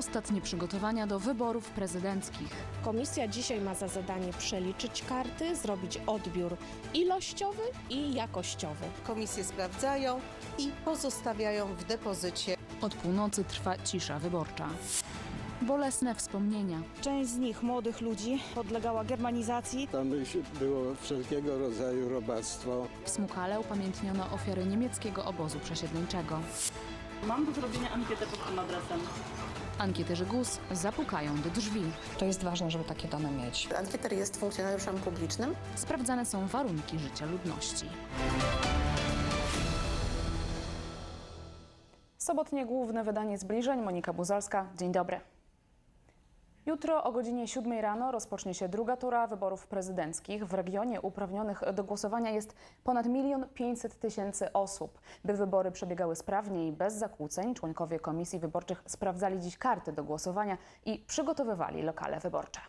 ostatnie przygotowania do wyborów prezydenckich. Komisja dzisiaj ma za zadanie przeliczyć karty, zrobić odbiór ilościowy i jakościowy. Komisje sprawdzają i pozostawiają w depozycie. Od północy trwa cisza wyborcza. Bolesne wspomnienia. Część z nich, młodych ludzi, podlegała germanizacji. Tam było wszelkiego rodzaju robactwo. W Smukale upamiętniono ofiary niemieckiego obozu przesiedleńczego. Mam do zrobienia ankietę pod tym adresem. Ankieterzy GUS zapukają do drzwi. To jest ważne, żeby takie dane mieć. Ankieter jest funkcjonariuszem publicznym. Sprawdzane są warunki życia ludności. Sobotnie główne wydanie zbliżeń. Monika Buzalska. Dzień dobry. Jutro o godzinie 7 rano rozpocznie się druga tura wyborów prezydenckich. W regionie uprawnionych do głosowania jest ponad 1 500 tysięcy osób. By wybory przebiegały sprawnie i bez zakłóceń, członkowie komisji wyborczych sprawdzali dziś karty do głosowania i przygotowywali lokale wyborcze.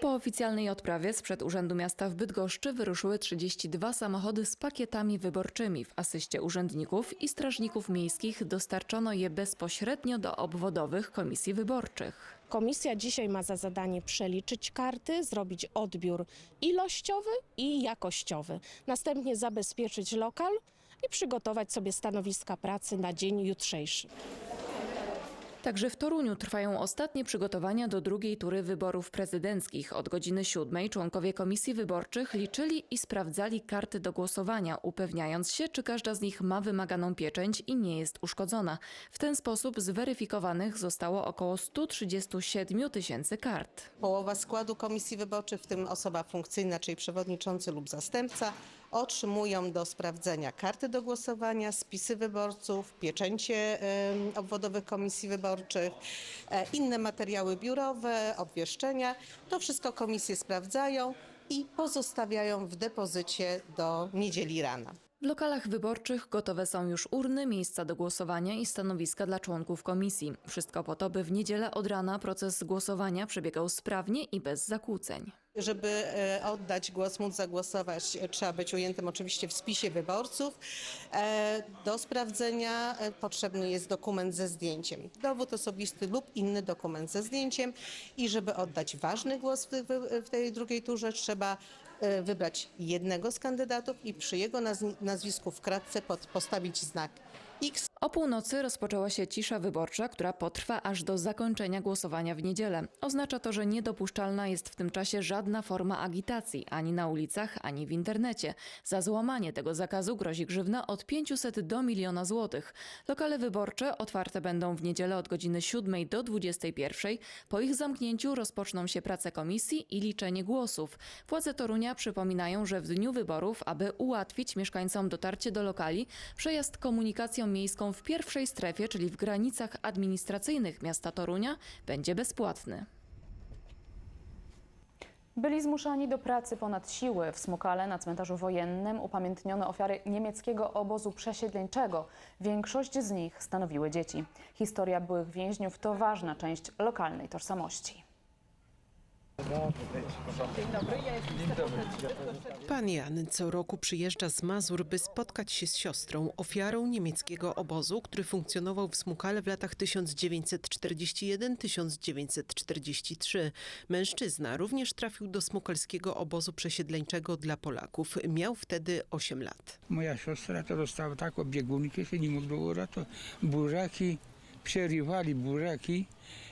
Po oficjalnej odprawie sprzed Urzędu Miasta w Bydgoszczy wyruszyły 32 samochody z pakietami wyborczymi. W asyście urzędników i strażników miejskich dostarczono je bezpośrednio do obwodowych komisji wyborczych. Komisja dzisiaj ma za zadanie przeliczyć karty, zrobić odbiór ilościowy i jakościowy. Następnie zabezpieczyć lokal i przygotować sobie stanowiska pracy na dzień jutrzejszy. Także w Toruniu trwają ostatnie przygotowania do drugiej tury wyborów prezydenckich. Od godziny siódmej członkowie komisji wyborczych liczyli i sprawdzali karty do głosowania, upewniając się, czy każda z nich ma wymaganą pieczęć i nie jest uszkodzona. W ten sposób zweryfikowanych zostało około 137 tysięcy kart. Połowa składu komisji wyborczych, w tym osoba funkcyjna, czyli przewodniczący lub zastępca, otrzymują do sprawdzenia karty do głosowania, spisy wyborców, pieczęcie obwodowych komisji wyborczych, e, inne materiały biurowe, obwieszczenia. To wszystko komisje sprawdzają i pozostawiają w depozycie do niedzieli rana. W lokalach wyborczych gotowe są już urny, miejsca do głosowania i stanowiska dla członków komisji. Wszystko po to, by w niedzielę od rana proces głosowania przebiegał sprawnie i bez zakłóceń. Żeby e, oddać głos, móc zagłosować, e, trzeba być ujętym oczywiście w spisie wyborców. E, Do sprawdzenia potrzebny jest dokument ze zdjęciem. Dowód osobisty lub inny dokument ze zdjęciem. I żeby oddać ważny głos w, tej drugiej turze, trzeba wybrać jednego z kandydatów i przy jego naz- nazwisku w kratce postawić znak X. O północy rozpoczęła się cisza wyborcza, która potrwa aż do zakończenia głosowania w niedzielę. Oznacza to, że niedopuszczalna jest w tym czasie żadna forma agitacji, ani na ulicach, ani w internecie. Za złamanie tego zakazu grozi grzywna od 500 do miliona złotych. Lokale wyborcze otwarte będą w niedzielę od godziny 7 do 21. Po ich zamknięciu rozpoczną się prace komisji i liczenie głosów. Władze Torunia przypominają, że w dniu wyborów, aby ułatwić mieszkańcom dotarcie do lokali, przejazd komunikacją miejską w pierwszej strefie, czyli w granicach administracyjnych miasta Torunia, będzie bezpłatny. Byli zmuszani do pracy ponad siły. W Smukale na cmentarzu wojennym upamiętniono ofiary niemieckiego obozu przesiedleńczego. Większość z nich stanowiły dzieci. Historia byłych więźniów to ważna część lokalnej tożsamości. Pan Jan co roku przyjeżdża z Mazur, by spotkać się z siostrą, ofiarą niemieckiego obozu, który funkcjonował w Smukale w latach 1941-1943. Mężczyzna również trafił do smukalskiego obozu przesiedleńczego dla Polaków. Miał wtedy 8 lat. Moja siostra to dostała taką biegunkę, się nie mogło uratować. Burzaki, przerywali burzaki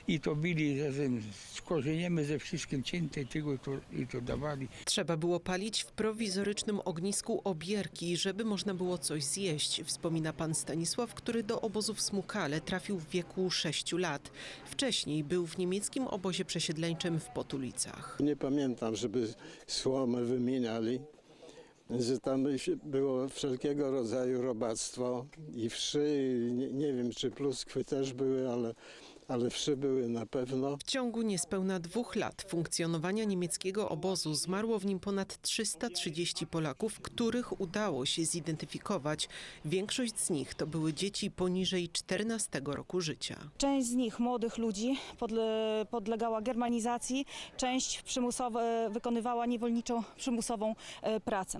i to bili razem z korzeniem, ze wszystkim cięte i tego to, i to dawali. Trzeba było palić w prowizorycznym ognisku obierki, żeby można było coś zjeść, wspomina pan Stanisław, który do obozu w Smukale trafił w wieku 6 lat. Wcześniej był w niemieckim obozie przesiedleńczym w Potulicach. Nie pamiętam, żeby słomę wymieniali, że tam było wszelkiego rodzaju robactwo i wszy, nie, nie wiem czy pluskwy też były, ale ale wszy były na pewno. W ciągu niespełna dwóch lat funkcjonowania niemieckiego obozu zmarło w nim ponad 330 Polaków, których udało się zidentyfikować. Większość z nich to były dzieci poniżej 14 roku życia. Część z nich, młodych ludzi, podle, podlegała germanizacji, część przymusowe, wykonywała niewolniczą przymusową e, pracę.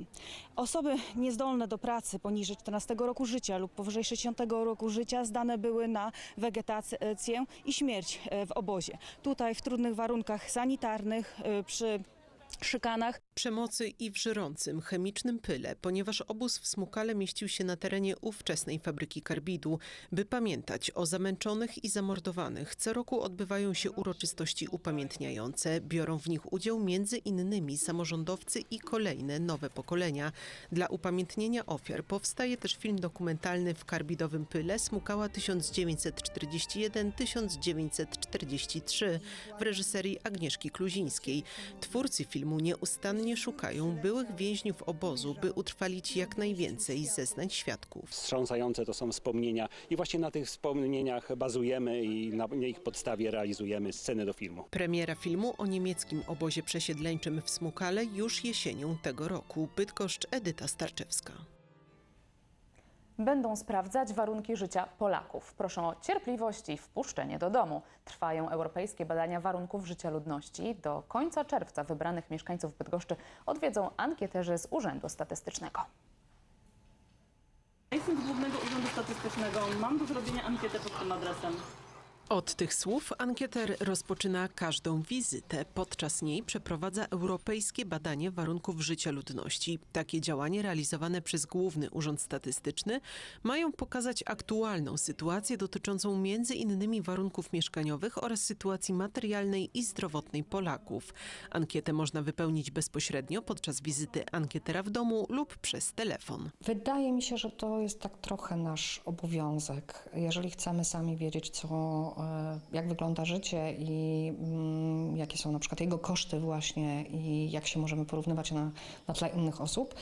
Osoby niezdolne do pracy poniżej 14 roku życia lub powyżej 60 roku życia zdane były na wegetację i śmierć e, w obozie. Tutaj w trudnych warunkach sanitarnych, e, przy szykanach Przemocy i w żyrącym, chemicznym pyle, ponieważ obóz w Smukale mieścił się na terenie ówczesnej fabryki karbidu. By pamiętać o zamęczonych i zamordowanych, co roku odbywają się uroczystości upamiętniające. Biorą w nich udział między innymi samorządowcy i kolejne nowe pokolenia. Dla upamiętnienia ofiar powstaje też film dokumentalny w karbidowym pyle Smukała 1941-1943 w reżyserii Agnieszki Kluzińskiej. Twórcy filmu nieustannie szukają byłych więźniów obozu, by utrwalić jak najwięcej zeznań świadków. Wstrząsające to są wspomnienia i właśnie na tych wspomnieniach bazujemy i na ich podstawie realizujemy sceny do filmu. Premiera filmu o niemieckim obozie przesiedleńczym w Smukale już jesienią tego roku. Bydgoszcz Edyta Starczewska. Będą sprawdzać warunki życia Polaków. Proszę o cierpliwość i wpuszczenie do domu. Trwają europejskie badania warunków życia ludności. Do końca czerwca wybranych mieszkańców Bydgoszczy odwiedzą ankieterzy z Urzędu Statystycznego. Jestem z Głównego Urzędu Statystycznego. Mam do zrobienia ankietę pod tym adresem. Od tych słów ankieter rozpoczyna każdą wizytę. Podczas niej przeprowadza europejskie badanie warunków życia ludności. Takie działanie realizowane przez Główny Urząd Statystyczny mają pokazać aktualną sytuację dotyczącą między innymi warunków mieszkaniowych oraz sytuacji materialnej i zdrowotnej Polaków. Ankietę można wypełnić bezpośrednio podczas wizyty ankietera w domu lub przez telefon. Wydaje mi się, że to jest tak trochę nasz obowiązek. Jeżeli chcemy sami wiedzieć, co, jak wygląda życie i mm, jakie są na przykład jego koszty właśnie i jak się możemy porównywać na, na tle innych osób,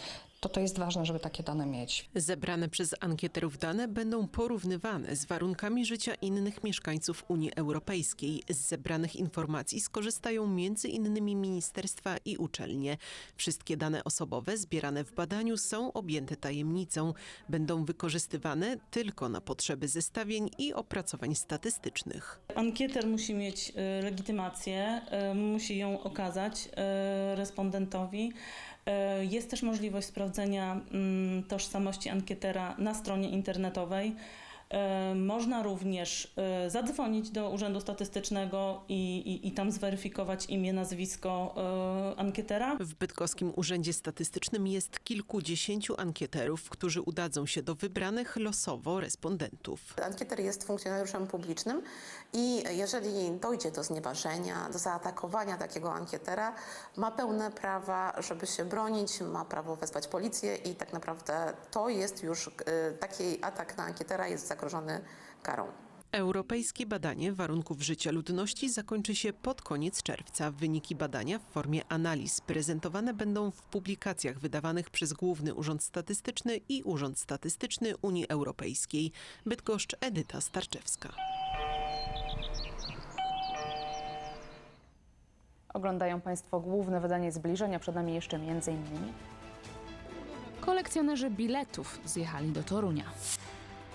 to to jest ważne, żeby takie dane mieć. Zebrane przez ankieterów dane będą porównywane z warunkami życia innych mieszkańców Unii Europejskiej. Z zebranych informacji skorzystają między innymi ministerstwa i uczelnie. Wszystkie dane osobowe zbierane w badaniu są objęte tajemnicą. Będą wykorzystywane tylko na potrzeby zestawień i opracowań statystycznych. Ankieter musi mieć e, legitymację, e, musi ją okazać e, respondentowi. E, Jest też możliwość sprawdzenia mm, tożsamości ankietera na stronie internetowej. E, Można również e, zadzwonić do Urzędu Statystycznego i, i, i tam zweryfikować imię, nazwisko e, ankietera. W Bydgoskim Urzędzie Statystycznym jest kilkudziesięciu ankieterów, którzy udadzą się do wybranych losowo respondentów. Ankieter jest funkcjonariuszem publicznym i jeżeli dojdzie do znieważenia, do zaatakowania takiego ankietera, ma pełne prawa, żeby się bronić, ma prawo wezwać policję i tak naprawdę to jest już, taki atak na ankietera jest zagrożony karą. Europejskie badanie warunków życia ludności zakończy się pod koniec czerwca. Wyniki badania w formie analiz prezentowane będą w publikacjach wydawanych przez Główny Urząd Statystyczny i Urząd Statystyczny Unii Europejskiej. Bydgoszcz Edyta Starczewska. Oglądają Państwo główne wydanie zbliżenia. Przed nami jeszcze między innymi Kolekcjonerzy biletów zjechali do Torunia.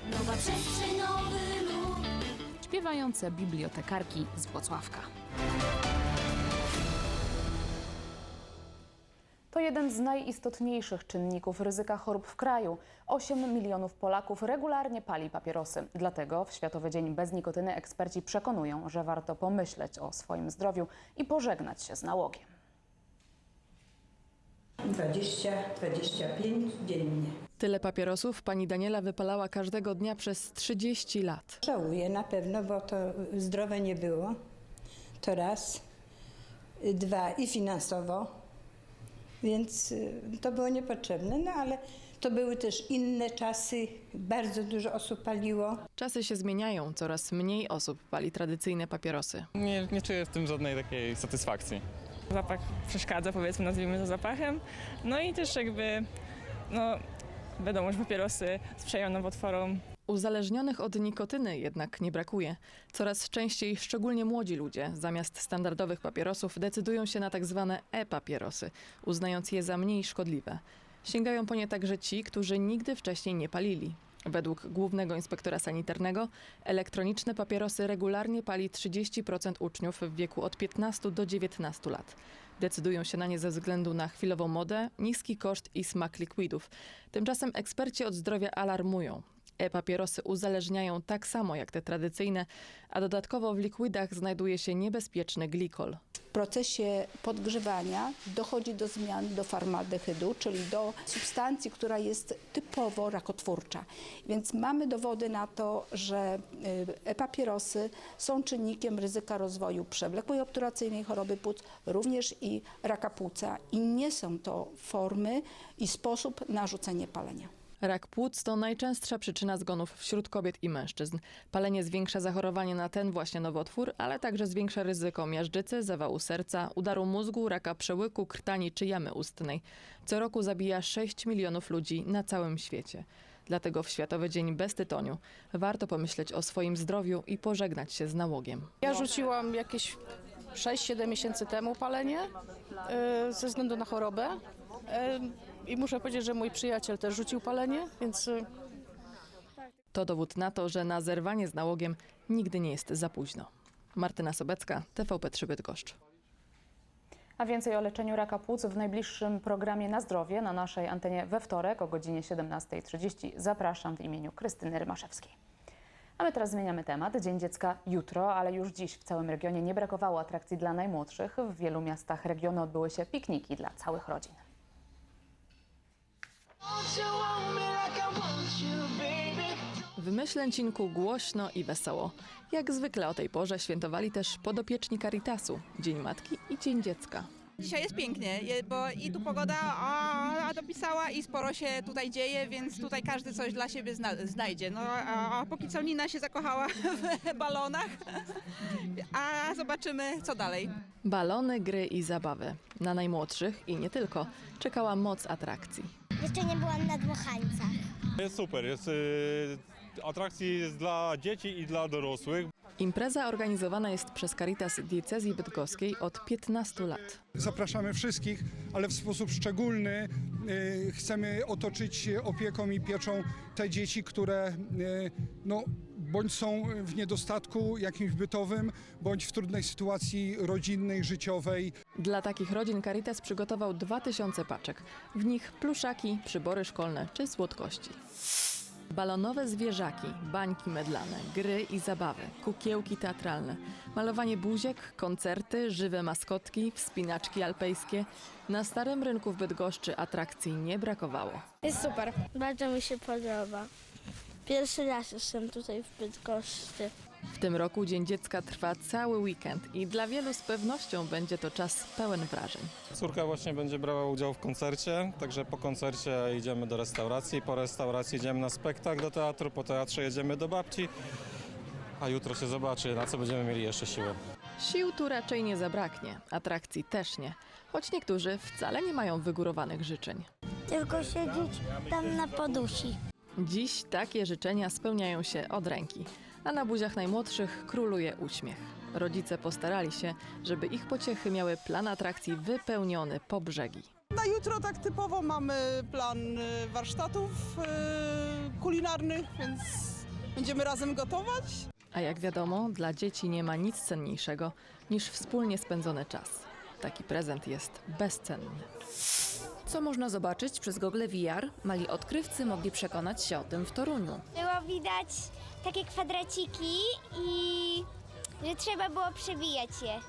Nowa przestrzeń, nowy lud. Śpiewające bibliotekarki z Włocławka. To jeden z najistotniejszych czynników ryzyka chorób w kraju. 8 milionów Polaków regularnie pali papierosy. Dlatego w Światowy Dzień Bez Nikotyny eksperci przekonują, że warto pomyśleć o swoim zdrowiu i pożegnać się z nałogiem. 20-25 dziennie. Tyle papierosów pani Daniela wypalała każdego dnia przez 30 lat. Żałuję na pewno, bo to zdrowe nie było. To raz. Dwa i finansowo, więc y, to było niepotrzebne, no ale to były też inne czasy. Bardzo dużo osób paliło. Czasy się zmieniają, coraz mniej osób pali tradycyjne papierosy. Nie, nie czuję w tym żadnej takiej satysfakcji. Zapach przeszkadza, powiedzmy, nazwijmy to zapachem. No i też jakby, no wiadomo, że papierosy sprzyjają nowotworom. Uzależnionych od nikotyny jednak nie brakuje. Coraz częściej, szczególnie młodzi ludzie, zamiast standardowych papierosów decydują się na tak zwane e-papierosy, uznając je za mniej szkodliwe. Sięgają po nie także ci, którzy nigdy wcześniej nie palili. Według głównego inspektora sanitarnego elektroniczne papierosy regularnie pali 30% uczniów w wieku od 15 do 19 lat. Decydują się na nie ze względu na chwilową modę, niski koszt i smak likwidów. Tymczasem eksperci od zdrowia alarmują. E-papierosy uzależniają tak samo jak te tradycyjne, a dodatkowo w likwidach znajduje się niebezpieczny glikol. W procesie podgrzewania dochodzi do zmian do formaldehydu, czyli do substancji, która jest typowo rakotwórcza. Więc mamy dowody na to, że y, e-papierosy są czynnikiem ryzyka rozwoju przewlekłej obturacyjnej choroby płuc, również i raka płuca i nie są to formy i sposób na rzucenie palenia. Rak płuc to najczęstsza przyczyna zgonów wśród kobiet i mężczyzn. Palenie zwiększa zachorowanie na ten właśnie nowotwór, ale także zwiększa ryzyko miażdżycy, zawału serca, udaru mózgu, raka przełyku, krtani czy jamy ustnej. Co roku zabija 6 milionów ludzi na całym świecie. Dlatego w Światowy Dzień Bez Tytoniu warto pomyśleć o swoim zdrowiu i pożegnać się z nałogiem. Ja rzuciłam jakieś 6-7 miesięcy temu palenie y, ze względu na chorobę. I muszę powiedzieć, że mój przyjaciel też rzucił palenie, więc y, To dowód na to, że na zerwanie z nałogiem nigdy nie jest za późno. Martyna Sobecka, TVP3 Bydgoszcz. A więcej o leczeniu raka płuc w najbliższym programie Na Zdrowie na naszej antenie we wtorek o godzinie 17.30. Zapraszam w imieniu Krystyny Rymaszewskiej. A my teraz zmieniamy temat. Dzień Dziecka jutro, ale już dziś w całym regionie nie brakowało atrakcji dla najmłodszych. W wielu miastach regionu odbyły się pikniki dla całych rodzin. W Myślęcinku głośno i wesoło. Jak zwykle o tej porze świętowali też podopieczni Caritasu, Dzień Matki i Dzień Dziecka. Dzisiaj jest pięknie, bo i tu pogoda a, a dopisała i sporo się tutaj dzieje, więc tutaj każdy coś dla siebie zna, znajdzie. No a, a póki co Nina się zakochała w balonach, a zobaczymy co dalej. Balony, gry i zabawy. Na najmłodszych i nie tylko czekała moc atrakcji. Jeszcze nie byłam na dmuchańcach. Jest super, jest y, atrakcji jest dla dzieci i dla dorosłych. Impreza organizowana jest przez Caritas Diecezji Bydgoskiej od 15 lat. Zapraszamy wszystkich, ale w sposób szczególny y, chcemy otoczyć opieką i pieczą te dzieci, które y, no, bądź są w niedostatku jakimś bytowym, bądź w trudnej sytuacji rodzinnej, życiowej. Dla takich rodzin Caritas przygotował 2000 paczek. W nich pluszaki, przybory szkolne czy słodkości. Balonowe zwierzaki, bańki medlane, gry i zabawy, kukiełki teatralne, malowanie buziek, koncerty, żywe maskotki, wspinaczki alpejskie. Na Starym Rynku w Bydgoszczy atrakcji nie brakowało. Jest super. Bardzo mi się podoba. Pierwszy raz jestem tutaj w Bydgoszczy. W tym roku Dzień Dziecka trwa cały weekend i dla wielu z pewnością będzie to czas pełen wrażeń. Córka właśnie będzie brała udział w koncercie, także po koncercie idziemy do restauracji, po restauracji idziemy na spektakl do teatru, po teatrze jedziemy do babci, a jutro się zobaczy, na co będziemy mieli jeszcze siłę. Sił tu raczej nie zabraknie, atrakcji też nie, choć niektórzy wcale nie mają wygórowanych życzeń. Tylko siedzieć tam na podusi. Dziś takie życzenia spełniają się od ręki, a na buziach najmłodszych króluje uśmiech. Rodzice postarali się, żeby ich pociechy miały plan atrakcji wypełniony po brzegi. Na jutro tak typowo mamy plan y, warsztatów y, kulinarnych, więc będziemy razem gotować. A jak wiadomo, dla dzieci nie ma nic cenniejszego niż wspólnie spędzony czas. Taki prezent jest bezcenny. Co można zobaczyć przez Google VR? Mali odkrywcy mogli przekonać się o tym w Toruniu. Było widać takie kwadraciki i że trzeba było przewijać je.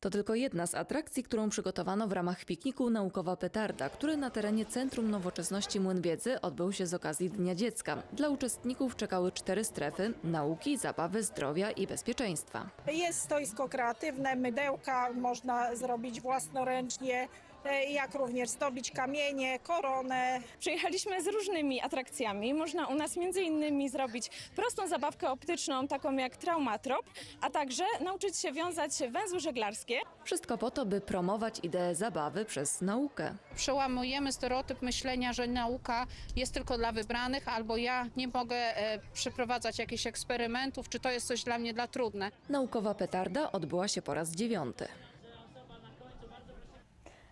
To tylko jedna z atrakcji, którą przygotowano w ramach pikniku Naukowa Petarda, który na terenie Centrum Nowoczesności Młyn Wiedzy odbył się z okazji Dnia Dziecka. Dla uczestników czekały cztery strefy nauki, zabawy, zdrowia i bezpieczeństwa. Jest stoisko kreatywne, mydełka można zrobić własnoręcznie, jak również zdobić kamienie, koronę. Przyjechaliśmy z różnymi atrakcjami. Można u nas między innymi zrobić prostą zabawkę optyczną, taką jak traumatrop, a także nauczyć się wiązać węzły żeglarskie. Wszystko po to, by promować ideę zabawy przez naukę. Przełamujemy stereotyp myślenia, że nauka jest tylko dla wybranych, albo ja nie mogę e, przeprowadzać jakichś eksperymentów, czy to jest coś dla mnie dla trudne. Naukowa petarda odbyła się po raz dziewiąty.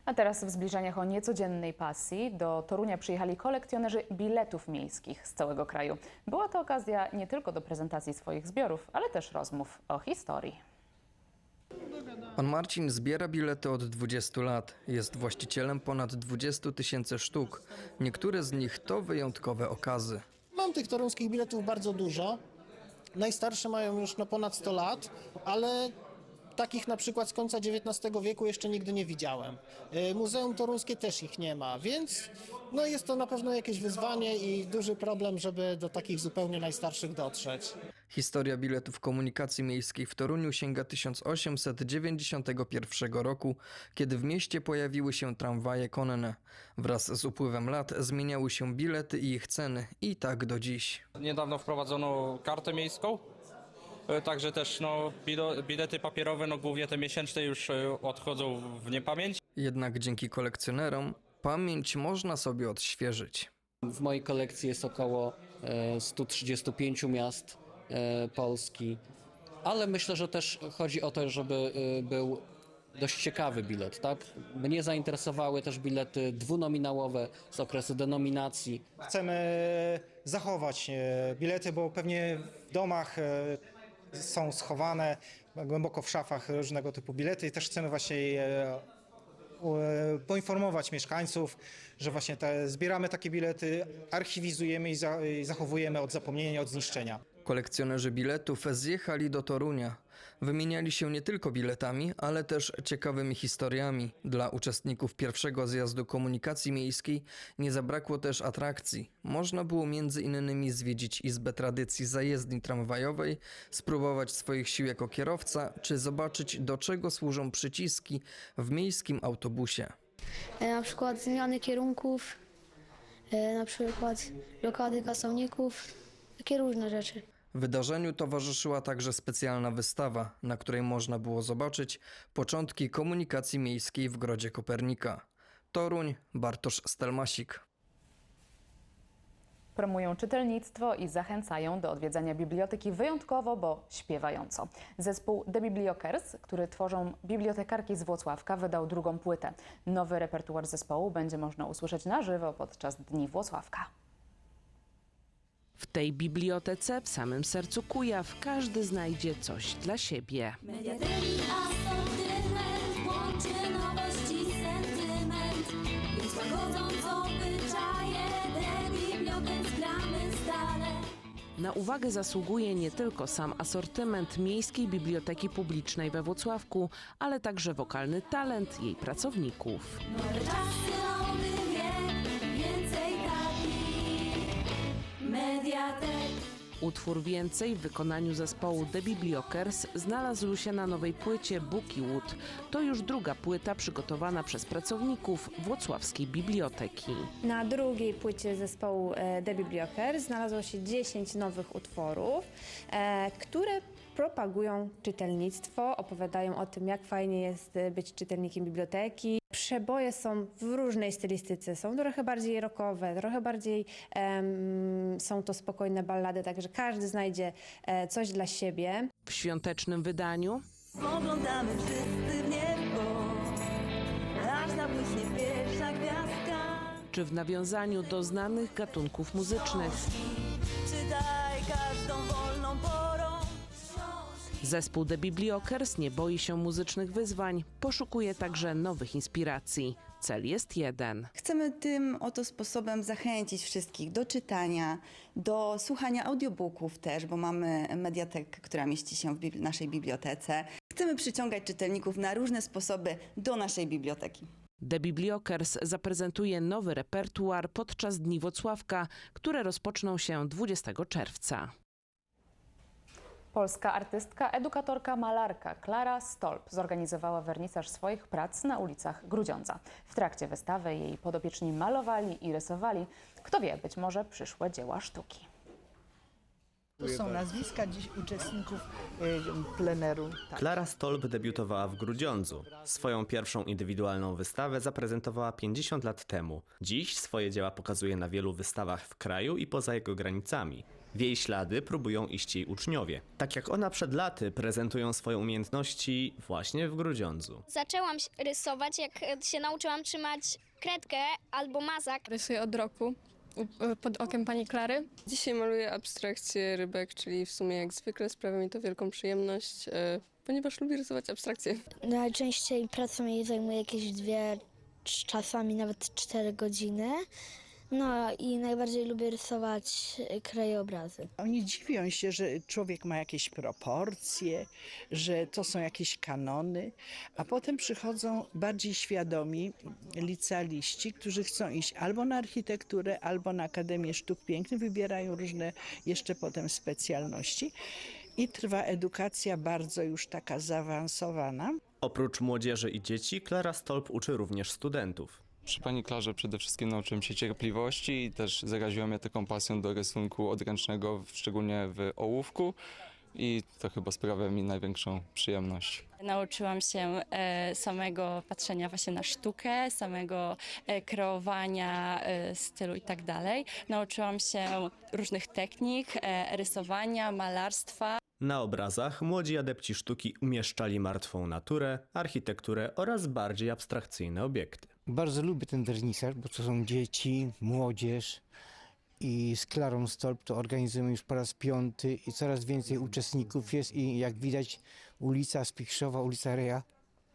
A teraz w zbliżeniach o niecodziennej pasji do Torunia przyjechali kolekcjonerzy biletów miejskich z całego kraju. Była to okazja nie tylko do prezentacji swoich zbiorów, ale też rozmów o historii. Pan Marcin zbiera bilety od 20 lat. Jest właścicielem ponad 20 tysięcy sztuk. Niektóre z nich to wyjątkowe okazy. Mam tych toruńskich biletów bardzo dużo. Najstarsze mają już no ponad 100 lat, ale takich na przykład z końca XIX wieku jeszcze nigdy nie widziałem. Y, Muzeum Toruńskie też ich nie ma, więc no jest to na pewno jakieś wyzwanie i duży problem, żeby do takich zupełnie najstarszych dotrzeć. Historia biletów komunikacji miejskiej w Toruniu sięga 1891 roku, kiedy w mieście pojawiły się tramwaje konne. Wraz z upływem lat zmieniały się bilety i ich ceny i tak do dziś. Niedawno wprowadzono kartę miejską, także też no, bilety papierowe, no głównie te miesięczne już e, odchodzą w niepamięć. Jednak dzięki kolekcjonerom pamięć można sobie odświeżyć. W mojej kolekcji jest około e, 135 miast e, Polski, ale myślę, że też chodzi o to, żeby e, był dość ciekawy bilet, tak? Mnie zainteresowały też bilety dwunominałowe z okresu denominacji. Chcemy zachować e, bilety, bo pewnie w domach e, są schowane głęboko w szafach różnego typu bilety i też chcemy właśnie e, e, poinformować mieszkańców, że właśnie te, zbieramy takie bilety, archiwizujemy i, za, i zachowujemy od zapomnienia, od zniszczenia. Kolekcjonerzy biletów zjechali do Torunia. Wymieniali się nie tylko biletami, ale też ciekawymi historiami. Dla uczestników pierwszego zjazdu komunikacji miejskiej nie zabrakło też atrakcji. Można było między innymi zwiedzić Izbę Tradycji Zajezdni Tramwajowej, spróbować swoich sił jako kierowca, czy zobaczyć do czego służą przyciski w miejskim autobusie. E, na przykład zmiany kierunków, e, na przykład blokady kasowników, takie różne rzeczy. Wydarzeniu towarzyszyła także specjalna wystawa, na której można było zobaczyć początki komunikacji miejskiej w Grodzie Kopernika. Toruń, Bartosz Stelmasik. Promują czytelnictwo i zachęcają do odwiedzania biblioteki wyjątkowo, bo śpiewająco. Zespół The Bibliokers, który tworzą bibliotekarki z Włocławka, wydał drugą płytę. Nowy repertuar zespołu będzie można usłyszeć na żywo podczas Dni Włocławka. W tej bibliotece w samym sercu Kujaw każdy znajdzie coś dla siebie. Mediateki asortyment łączy nowość i sentyment, więc łagodząc obyczaje, te bibliotek gramy stale. Na uwagę zasługuje nie tylko sam asortyment Miejskiej Biblioteki Publicznej we Włocławku, ale także wokalny talent jej pracowników. Nowe czasy, nowy mediatek. Utwór Więcej w wykonaniu zespołu The Bibliokers znalazł się na nowej płycie Bookiewood. To już druga płyta przygotowana przez pracowników Włocławskiej Biblioteki. Na drugiej płycie zespołu e, The Biblioker znalazło się 10 nowych utworów, e, które propagują czytelnictwo, opowiadają o tym, jak fajnie jest e, być czytelnikiem biblioteki. Przeboje są w różnej stylistyce, są trochę bardziej rockowe, trochę bardziej em, są to spokojne ballady, także każdy znajdzie e, coś dla siebie. W świątecznym wydaniu Spoglądamy wszyscy w niebo, aż zabłyśnie pierwsza gwiazdka. czy w nawiązaniu do znanych gatunków muzycznych. Zespół The Bibliokers nie boi się muzycznych wyzwań, poszukuje także nowych inspiracji. Cel jest jeden. Chcemy tym oto sposobem zachęcić wszystkich do czytania, do słuchania audiobooków też, bo mamy mediatekę, która mieści się w bibli- naszej bibliotece. Chcemy przyciągać czytelników na różne sposoby do naszej biblioteki. The Bibliokers zaprezentuje nowy repertuar podczas Dni Wocławka, które rozpoczną się 20 czerwca. Polska artystka, edukatorka, malarka Klara Stolp zorganizowała wernisaż swoich prac na ulicach Grudziądza. W trakcie wystawy jej podopieczni malowali i rysowali, kto wie, być może przyszłe dzieła sztuki. Tu są nazwiska dziś uczestników y, pleneru. Tak. Klara Stolp debiutowała w Grudziądzu. Swoją pierwszą indywidualną wystawę zaprezentowała 50 lat temu. Dziś swoje dzieła pokazuje na wielu wystawach w kraju i poza jego granicami. W jej ślady próbują iść jej uczniowie. Tak jak ona przed laty prezentują swoje umiejętności właśnie w Grudziądzu. Zaczęłam rysować, jak się nauczyłam trzymać kredkę albo mazak. Rysuję od roku u- pod okiem pani Klary. Dzisiaj maluję abstrakcję rybek, czyli w sumie jak zwykle sprawia mi to wielką przyjemność, e, ponieważ lubię rysować abstrakcje. Najczęściej pracą jej zajmuje jakieś dwie, cz- czasami nawet cztery godziny. No i najbardziej lubię rysować e, krajobrazy. Oni dziwią się, że człowiek ma jakieś proporcje, że to są jakieś kanony, a potem przychodzą bardziej świadomi licealiści, którzy chcą iść albo na architekturę, albo na Akademię Sztuk Pięknych, wybierają różne jeszcze potem specjalności i trwa edukacja bardzo już taka zaawansowana. Oprócz młodzieży i dzieci, Klara Stolp uczy również studentów. Przy pani Klarze przede wszystkim nauczyłem się cierpliwości i też zaraziła mnie taką pasją do rysunku odręcznego, szczególnie w ołówku i to chyba sprawia mi największą przyjemność. Nauczyłam się e, samego patrzenia właśnie na sztukę, samego e, kreowania e, stylu i tak dalej. Nauczyłam się różnych technik, e, rysowania, malarstwa. Na obrazach młodzi adepci sztuki umieszczali martwą naturę, architekturę oraz bardziej abstrakcyjne obiekty. Bardzo lubię ten wernisaż, bo to są dzieci, młodzież i z Klarą Stolp to organizujemy już po raz piąty i coraz więcej uczestników jest i jak widać ulica Spichrzowa, ulica Reja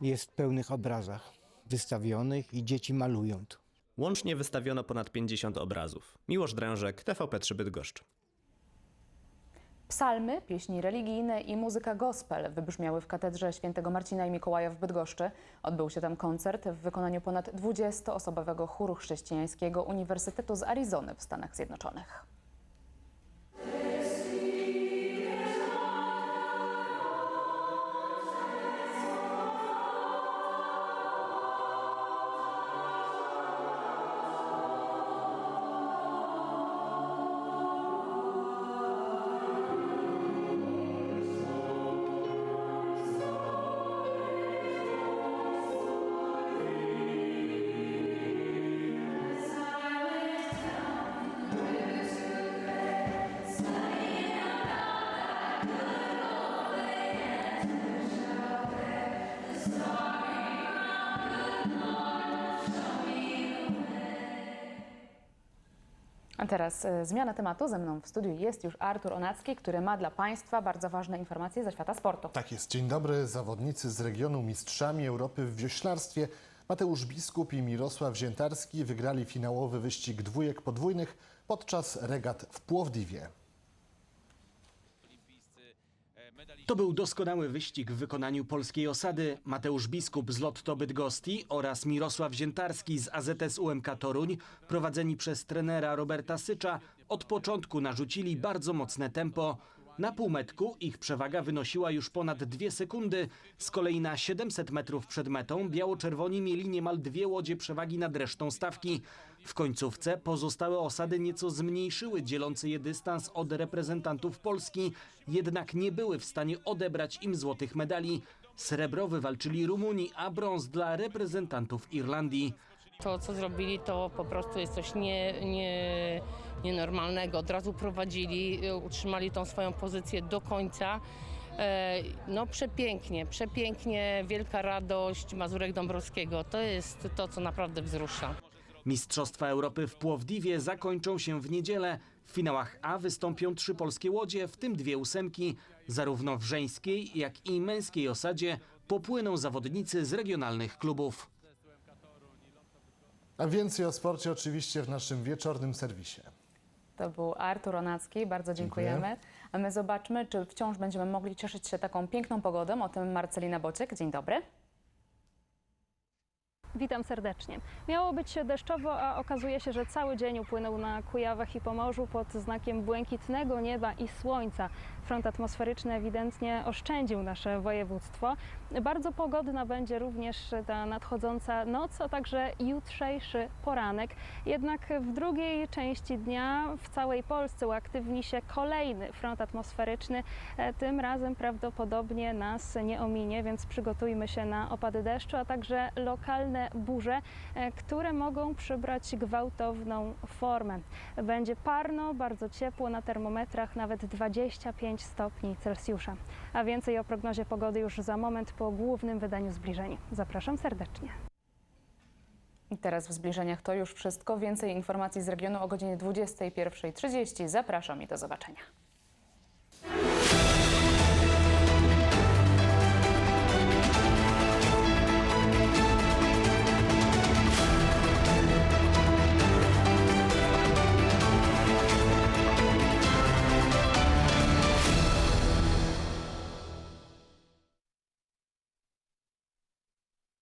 jest w pełnych obrazach wystawionych i dzieci malują tu. Łącznie wystawiono ponad 50 obrazów. Miłosz Drężek, TVP3 Bydgoszcz. Psalmy, pieśni religijne i muzyka gospel wybrzmiały w katedrze świętego Marcina i Mikołaja w Bydgoszczy. Odbył się tam koncert w wykonaniu ponad 20-osobowego chóru chrześcijańskiego Uniwersytetu z Arizony w Stanach Zjednoczonych. A teraz e, zmiana tematu. Ze mną w studiu jest już Artur Onacki, który ma dla Państwa bardzo ważne informacje ze świata sportu. Tak jest. Dzień dobry. Zawodnicy z regionu mistrzami Europy w wioślarstwie Mateusz Biskup i Mirosław Ziętarski wygrali finałowy wyścig dwójek podwójnych podczas regat w Płowdiwie. To był doskonały wyścig w wykonaniu polskiej osady. Mateusz Biskup z Lotto Bydgoszczy oraz Mirosław Ziętarski z AZS UMK Toruń, prowadzeni przez trenera Roberta Sycza, od początku narzucili bardzo mocne tempo. Na półmetku ich przewaga wynosiła już ponad dwie sekundy. Z kolei na 700 metrów przed metą biało-czerwoni mieli niemal dwie łodzie przewagi nad resztą stawki. W końcówce pozostałe osady nieco zmniejszyły dzielący je dystans od reprezentantów Polski, jednak nie były w stanie odebrać im złotych medali. Srebro wywalczyli Rumuni, a brąz dla reprezentantów Irlandii. To, co zrobili, to po prostu jest coś nie, nie, nienormalnego. Od razu prowadzili, y, utrzymali tą swoją pozycję do końca. E, No przepięknie, przepięknie, wielka radość Mazurek Dąbrowskiego. To jest to, co naprawdę wzrusza. Mistrzostwa Europy w Płowdiwie zakończą się w niedzielę. W finałach A wystąpią trzy polskie łodzie, w tym dwie ósemki. Zarówno w żeńskiej, jak i męskiej osadzie popłyną zawodnicy z regionalnych klubów. A więcej o sporcie oczywiście w naszym wieczornym serwisie. To był Artur Onacki, bardzo dziękujemy. Dziękuję. A my zobaczmy, czy wciąż będziemy mogli cieszyć się taką piękną pogodą. O tym Marcelina Bociek. Dzień dobry. Witam serdecznie. Miało być deszczowo, a okazuje się, że cały dzień upłynął na Kujawach i Pomorzu pod znakiem błękitnego nieba i słońca. Front atmosferyczny ewidentnie oszczędził nasze województwo. Bardzo pogodna będzie również ta nadchodząca noc, a także jutrzejszy poranek. Jednak w drugiej części dnia w całej Polsce uaktywni się kolejny front atmosferyczny. E, Tym razem prawdopodobnie nas nie ominie, więc przygotujmy się na opady deszczu, a także lokalne burze, e, które mogą przybrać gwałtowną formę. Będzie parno, bardzo ciepło, na termometrach nawet 25 stopni Celsjusza. A więcej o prognozie pogody już za moment po głównym wydaniu zbliżeń. Zapraszam serdecznie. I teraz w zbliżeniach to już wszystko. Więcej informacji z regionu o godzinie 21.30. Zapraszam i do zobaczenia.